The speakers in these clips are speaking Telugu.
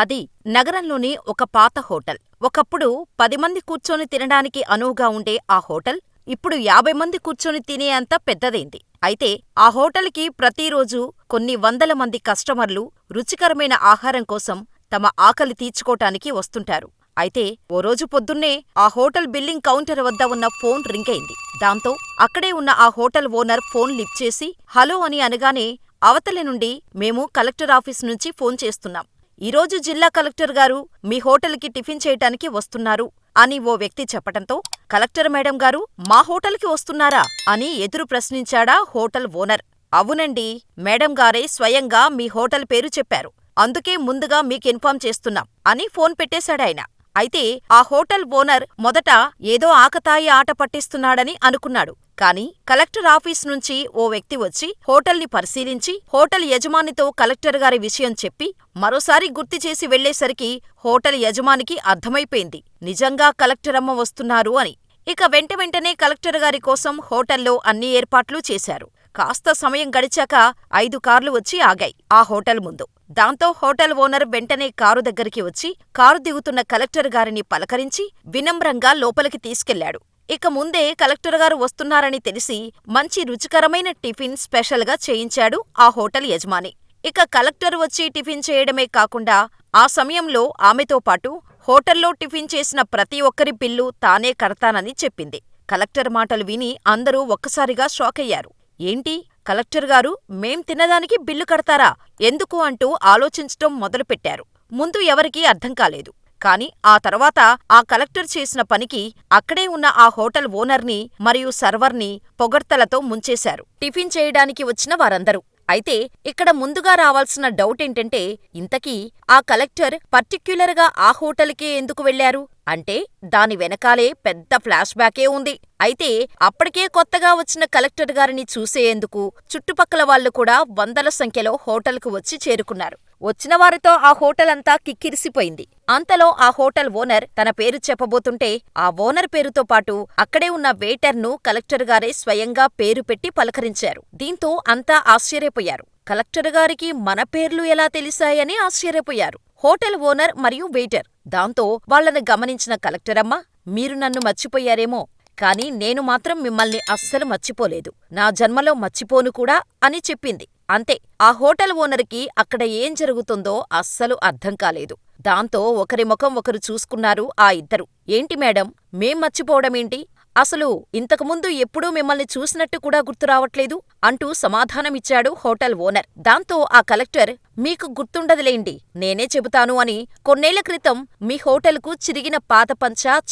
అది నగరంలోని ఒక పాత హోటల్. ఒకప్పుడు పది మంది కూర్చొని తినడానికి అనువుగా ఉండే ఆ హోటల్ ఇప్పుడు యాభై మంది కూర్చొని తినే అంత పెద్దదైంది. అయితే ఆ హోటల్కి ప్రతిరోజూ కొన్ని వందల మంది కస్టమర్లు రుచికరమైన ఆహారం కోసం తమ ఆకలి తీర్చుకోటానికి వస్తుంటారు. అయితే ఓ రోజు పొద్దున్నే ఆ హోటల్ బిల్లింగ్ కౌంటర్ వద్ద ఉన్న ఫోన్ రింగయింది. దాంతో అక్కడే ఉన్న ఆ హోటల్ ఓనర్ ఫోన్ లిఫ్ట్ చేసి హలో అని అనగానే అవతలి నుండి మేము కలెక్టర్ ఆఫీస్ నుంచి ఫోన్ చేస్తున్నాం. ఈరోజు జిల్లా కలెక్టర్ గారు మీ హోటల్కి టిఫిన్ చేయటానికి వస్తున్నారు అని ఓ వ్యక్తి చెప్పటంతో కలెక్టర్ మేడం గారు మా హోటల్కి వస్తున్నారా? అని ఎదురు ప్రశ్నించాడా హోటల్ ఓనర్. అవునండి మేడం గారే స్వయంగా మీ హోటల్ పేరు చెప్పారు. అందుకే ముందుగా మీకిన్ఫార్మ్ చేస్తున్నాం అని ఫోన్ పెట్టేశాడాయన. అయితే ఆ హోటల్ ఓనర్ మొదట ఏదో ఆకతాయి ఆట పట్టిస్తున్నాడని అనుకున్నాడు. కాని కలెక్టర్ ఆఫీస్ నుంచి ఓ వ్యక్తి వచ్చి హోటల్ని పరిశీలించి హోటల్ యజమానితో కలెక్టర్ గారి విషయం చెప్పి మరోసారి గుర్తుచేసి వెళ్ళేసరికి హోటల్ యజమానికి అర్థమైపోయింది నిజంగా కలెక్టరమ్మ వస్తున్నారు అని. ఇక వెంటవెంటనే కలెక్టర్ గారి కోసం హోటల్లో అన్ని ఏర్పాట్లు చేశారు. కాస్త సమయం గడిచాక ఐదు కార్లు వచ్చి ఆగాయి ఆ హోటల్ ముందు. దాంతో హోటల్ ఓనర్ వెంటనే కారు దగ్గరికి వచ్చి కారు దిగుతున్న కలెక్టర్ గారిని పలకరించి వినమ్రంగా లోపలికి తీసుకెళ్ళాడు. ఇక ముందే కలెక్టర్ గారు వస్తున్నారని తెలిసి మంచి రుచికరమైన టిఫిన్ స్పెషల్గా చేయించాడు ఆ హోటల్ యజమాని. ఇక కలెక్టర్ వచ్చి టిఫిన్ చేయడమే కాకుండా ఆ సమయంలో ఆమెతో పాటు హోటల్లో టిఫిన్ చేసిన ప్రతి ఒక్కరి బిల్లు తానే కడతానని చెప్పింది. కలెక్టర్ మాటలు విని అందరూ ఒక్కసారిగా షాకయ్యారు. ఏంటి కలెక్టర్ గారు మేం తినదానికి బిల్లు కడతారా? ఎందుకు అంటూ ఆలోచించటం మొదలుపెట్టారు. ముందు ఎవరికీ అర్థం కాలేదు. కాని ఆ తర్వాత ఆ కలెక్టర్ చేసిన పనికి అక్కడే ఉన్న ఆ హోటల్ ఓనర్ని మరియు సర్వర్ని పొగడ్తలతో ముంచేశారు టిఫిన్ చేయడానికి వచ్చిన వారందరూ. అయితే ఇక్కడ ముందుగా రావాల్సిన డౌటేంటంటే ఇంతకీ ఆ కలెక్టర్ పర్టిక్యులర్గా ఆ హోటల్కే ఎందుకు వెళ్ళారు? అంటే దాని వెనకాలే పెద్ద ఫ్లాష్ బ్యాకే ఉంది. అయితే అప్పటికే కొత్తగా వచ్చిన కలెక్టర్ గారిని చూసేయందుకు చుట్టుపక్కల వాళ్ళు కూడా వందల సంఖ్యలో హోటల్కు వచ్చి చేరుకున్నారు. వచ్చిన వారితో ఆ హోటల్ అంతా కిక్కిరిసిపోయింది. అంతలో ఆ హోటల్ ఓనర్ తన పేరు చెప్పబోతుంటే ఆ ఓనర్ పేరుతో పాటు అక్కడే ఉన్న వెయిటర్ను కలెక్టర్ గారే స్వయంగా పేరు పెట్టి పలకరించారు. దీంతో అంతా ఆశ్చర్యపోయారు. కలెక్టర్ గారికి మన పేర్లు ఎలా తెలిశాయని ఆశ్చర్యపోయారు. హోటల్ ఓనర్ మరియు వెయిటర్. దాంతో వాళ్ళను గమనించిన కలెక్టరమ్మ మీరు నన్ను మర్చిపోయారేమో కాని నేను మాత్రం మిమ్మల్ని అస్సలు మర్చిపోలేదు. నా జన్మలో మర్చిపోను కూడా అని చెప్పింది. అంతే ఆ హోటల్ ఓనరుకి అక్కడ ఏం జరుగుతుందో అస్సలు అర్థం కాలేదు. దాంతో ఒకరి ముఖం ఒకరు చూసుకున్నారు ఆ ఇద్దరు. ఏంటి మేడం మేం మర్చిపోవడమేంటి? అసలు ఇంతకుముందు ఎప్పుడూ మిమ్మల్ని చూసినట్టు కూడా గుర్తురావట్లేదు అంటూ సమాధానమిచ్చాడు హోటల్ ఓనర్. దాంతో ఆ కలెక్టర్ మీకు గుర్తుండదులేండి నేనే చెబుతాను అని కొన్నేళ్ళ క్రితం మీ హోటల్కు చిరిగిన పాత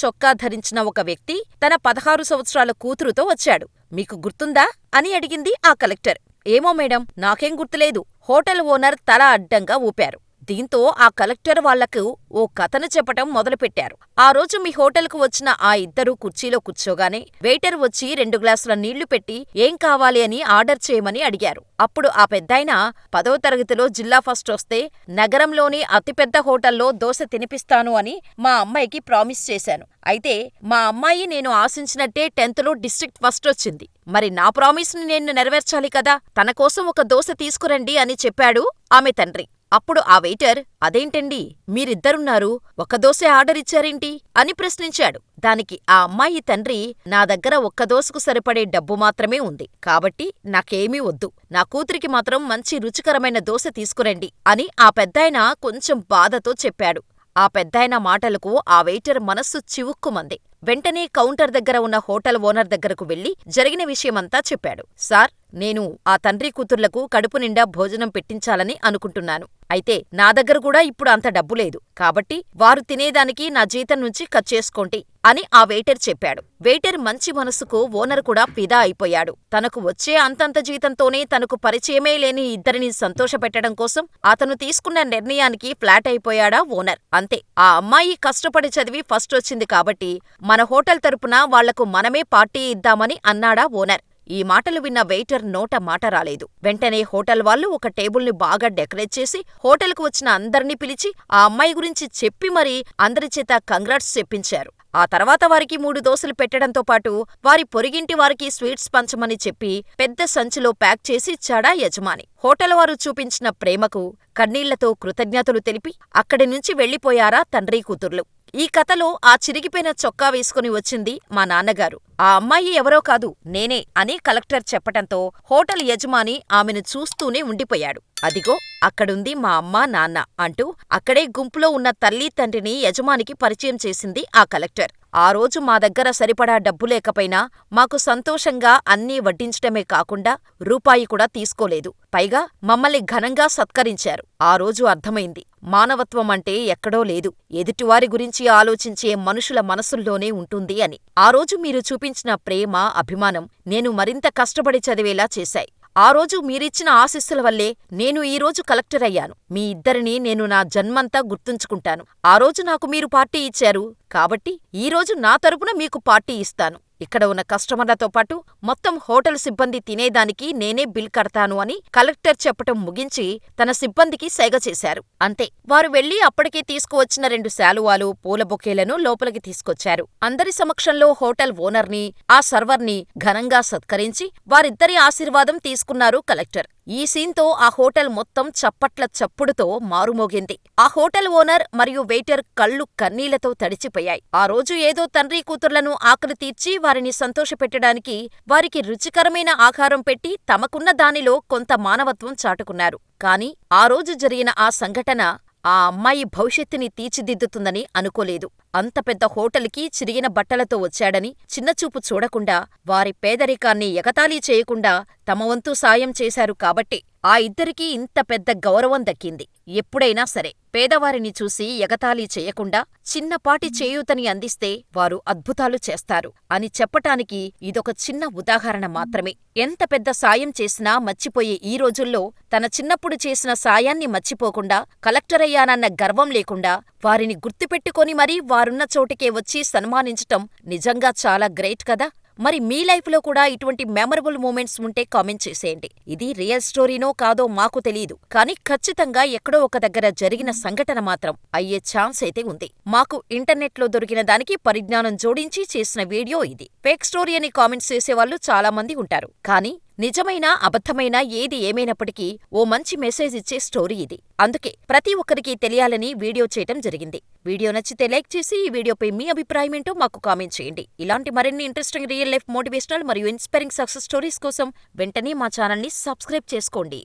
చొక్కా ధరించిన ఒక వ్యక్తి తన పదహారు సంవత్సరాల కూతురుతో వచ్చాడు. మీకు గుర్తుందా? అని అడిగింది ఆ కలెక్టర్. ఏమో మేడం నాకేం గుర్తులేదు హోటల్ ఓనర్ తల అడ్డంగా ఊపారు. దీంతో ఆ కలెక్టర్ వాళ్ళకు ఓ కథను చెప్పటం మొదలుపెట్టారు. ఆ రోజు మీ హోటల్కు వచ్చిన ఆ ఇద్దరూ కుర్చీలో కూర్చోగానే వెయిటర్ వచ్చి రెండు గ్లాసుల నీళ్ళు పెట్టి ఏం కావాలి అని ఆర్డర్ చేయమని అడిగారు. అప్పుడు ఆ పెద్దాయన పదో తరగతిలో జిల్లా ఫస్ట్ వస్తే నగరంలోని అతిపెద్ద హోటల్లో దోశ తినిపిస్తాను అని మా అమ్మాయికి ప్రామిస్ చేశాను. అయితే మా అమ్మాయి నేను ఆశించినట్టే టెన్త్లో డిస్ట్రిక్ట్ ఫస్ట్ వచ్చింది. మరి నా ప్రామిస్ని నేను నెరవేర్చాలి కదా! తన కోసం ఒక దోశ తీసుకురండి అని చెప్పాడు ఆమె తండ్రి. అప్పుడు ఆ వెయిటర్ అదేంటండీ మీరిద్దరున్నారు ఒక దోసే ఆర్డర్ ఇచ్చారేంటి? అని ప్రశ్నించాడు. దానికి ఆ అమ్మాయి తండ్రి నా దగ్గర ఒక్క దోసకు సరిపడే డబ్బు మాత్రమే ఉంది. కాబట్టి నాకేమీ వద్దు. నా కూతురికి మాత్రం మంచి రుచికరమైన దోశ తీసుకురండి అని ఆ పెద్దాయన కొంచెం బాధతో చెప్పాడు. ఆ పెద్దాయన మాటలకు ఆ వెయిటర్ మనస్సు చివుక్కుమంది. వెంటనే కౌంటర్ దగ్గర ఉన్న హోటల్ ఓనర్ దగ్గరకు వెళ్ళి జరిగిన విషయమంతా చెప్పాడు. సార్ నేను ఆ తండ్రి కూతుర్లకు కడుపు నిండా భోజనం పెట్టించాలని అనుకుంటున్నాను. అయితే నా దగ్గర కూడా ఇప్పుడు అంత డబ్బు లేదు. కాబట్టి వారు తినేదానికి నా జీతం నుంచి కట్ చేసుకోండి అని ఆ వెయిటర్ చెప్పాడు. వెయిటర్ మంచి మనసుకు ఓనర్ కూడా ఫిదా అయిపోయాడు. తనకు వచ్చే అంతంత జీతంతోనే తనకు పరిచయమే లేని ఇద్దరిని సంతోషపెట్టడం కోసం అతను తీసుకున్న నిర్ణయానికి ఫ్లాట్ అయిపోయాడా ఓనర్. అంతే ఆ అమ్మాయి కష్టపడి చదివి ఫస్ట్ వచ్చింది కాబట్టి మన హోటల్ తరపున వాళ్ళకు మనమే పార్టీ ఇద్దామని అన్నాడా ఓనర్. ఈ మాటలు విన్న వెయిటర్ నోట మాట రాలేదు. వెంటనే హోటల్ వాళ్ళు ఒక టేబుల్ని బాగా డెకరేట్ చేసి హోటల్కు వచ్చిన అందర్నీ పిలిచి ఆ అమ్మాయి గురించి చెప్పి మరీ అందరిచేత కంగ్రాట్స్ చెప్పించారు. ఆ తర్వాత వారికి మూడు దోశలు పెట్టడంతో పాటు వారి పొరిగింటి వారికి స్వీట్స్ పంచమని చెప్పి పెద్ద సంచిలో ప్యాక్ చేసి ఇచ్చాడా యజమాని. హోటల్ వారు చూపించిన ప్రేమకు కన్నీళ్ళతో కృతజ్ఞతలు తెలిపి అక్కడి నుంచి వెళ్ళిపోయారా తండ్రీ కూతుర్లు. ఈ కథలో ఆ చిరిగిపోయిన చొక్కా వేసుకుని వచ్చింది మా నాన్నగారు. ఆ అమ్మాయి ఎవరో కాదు నేనే అని కలెక్టర్ చెప్పటంతో హోటల్ యజమాని ఆమెను చూస్తూనే ఉండిపోయాడు. అదిగో అక్కడుంది మా అమ్మా నాన్న అంటూ అక్కడే గుంపులో ఉన్న తల్లీ తండ్రిని యజమానికి పరిచయం చేసింది ఆ కలెక్టర్. ఆ రోజు మా దగ్గర సరిపడా డబ్బు లేకపోయినా మాకు సంతోషంగా అన్నీ వడ్డించటమే కాకుండా రూపాయి కూడా తీసుకోలేదు. పైగా మమ్మల్ని ఘనంగా సత్కరించారు. ఆ రోజు అర్థమైంది మానవత్వం అంటే ఎక్కడో లేదు. ఎదుటివారి గురించి ఆలోచించే మనుషుల మనసుల్లోనే ఉంటుంది అని. ఆ రోజు మీరు చూపించిన ప్రేమ, అభిమానం నేను మరింత కష్టపడి చదివేలా చేశాయి. ఆ రోజు మీరిచ్చిన ఆశీస్సుల వల్లే నేను ఈ రోజు కలెక్టర్ అయ్యాను. మీ ఇద్దరినీ నేను నా జన్మంతా గుర్తుంచుకుంటాను. ఆ రోజు నాకు మీరు పార్టీ ఇచ్చారు. కాబట్టి ఈ రోజు నా తరపున మీకు పార్టీ ఇస్తాను. ఇక్కడ ఉన్న కస్టమర్లతో పాటు మొత్తం హోటల్ సిబ్బంది తినేదానికి నేనే బిల్ కడతాను అని కలెక్టర్ చెప్పటం ముగించి తన సిబ్బందికి సైగ చేశారు. అంతే వారు వెళ్ళి అప్పటికే తీసుకువచ్చిన రెండు శాలువాలు, పూల బొకేలను లోపలికి తీసుకొచ్చారు. అందరి సమక్షంలో హోటల్ ఓనర్ని, ఆ సర్వర్ని ఘనంగా సత్కరించి వారిద్దరి ఆశీర్వాదం తీసుకున్నారు కలెక్టర్. ఈ సీన్తో ఆ హోటల్ మొత్తం చప్పట్ల చప్పుడుతో మారుమోగింది. ఆ హోటల్ ఓనర్ మరియు వెయిటర్ కళ్ళు కన్నీళ్ళతో తడిచిపోయాయి. ఆ రోజు ఏదో తండ్రీ కూతుర్లను ఆకలి తీర్చి వారిని సంతోషపెట్టడానికి వారికి రుచికరమైన ఆహారం పెట్టి తమకున్న దానిలో కొంత మానవత్వం చాటుకున్నారు. కాని ఆ రోజు జరిగిన ఆ సంఘటన ఆ అమ్మాయి భవిష్యత్తుని తీర్చిదిద్దుతుందని అనుకోలేదు. అంత పెద్ద హోటల్కి చిరిగిన బట్టలతో వచ్చాడని చిన్నచూపు చూడకుండా, వారి పేదరికాన్ని ఎగతాళి చేయకుండా తమవంతు సాయం చేశారు కాబట్టి ఆ ఇద్దరికీ ఇంత పెద్ద గౌరవం దక్కింది. ఎప్పుడైనా సరే పేదవారిని చూసి ఎగతాళి చేయకుండా చిన్నపాటి చేయూతని అందిస్తే వారు అద్భుతాలు చేస్తారు అని చెప్పటానికి ఇదొక చిన్న ఉదాహరణ మాత్రమే. ఎంత పెద్ద సాయం చేసినా మర్చిపోయే ఈ రోజుల్లో తన చిన్నప్పుడు చేసిన సాయాన్ని మర్చిపోకుండా కలెక్టరయ్యానన్న గర్వం లేకుండా వారిని గుర్తుపెట్టుకొని మరీ వారున్న చోటికే వచ్చి సన్మానించటం నిజంగా చాలా గ్రేట్ కదా! మరి మీ లైఫ్లో కూడా ఇటువంటి మెమరబుల్ మూమెంట్స్ ఉంటే కామెంట్ చేసేయండి. ఇది రియల్ స్టోరీనో కాదో మాకు తెలియదు కానీ ఖచ్చితంగా ఎక్కడో ఒక దగ్గర జరిగిన సంఘటన మాత్రం అయ్యే ఛాన్స్ అయితే ఉంది. మాకు ఇంటర్నెట్లో దొరికిన దానికి పరిజ్ఞానం జోడించి చేసిన వీడియో ఇది. ఫేక్ స్టోరీ అని కామెంట్స్ చేసేవాళ్ళు చాలా మంది ఉంటారు. కానీ నిజమైనా అబద్ధమైనా ఏది ఏమైనప్పటికీ ఓ మంచి మెసేజ్ ఇచ్చే స్టోరీ ఇది. అందుకే ప్రతి ఒక్కరికీ తెలియాలని వీడియో చేయటం జరిగింది. వీడియో నచ్చితే లైక్ చేసి ఈ వీడియోపై మీ అభిప్రాయమేంటో మాకు కామెంట్ చేయండి. ఇలాంటి మరిన్ని ఇంట్రెస్టింగ్ రియల్ లైఫ్ మోటివేషనల్ మరియు ఇన్స్పైరింగ్ సక్సెస్ స్టోరీస్ కోసం వెంటనే మా ఛానల్ని సబ్స్క్రైబ్ చేసుకోండి.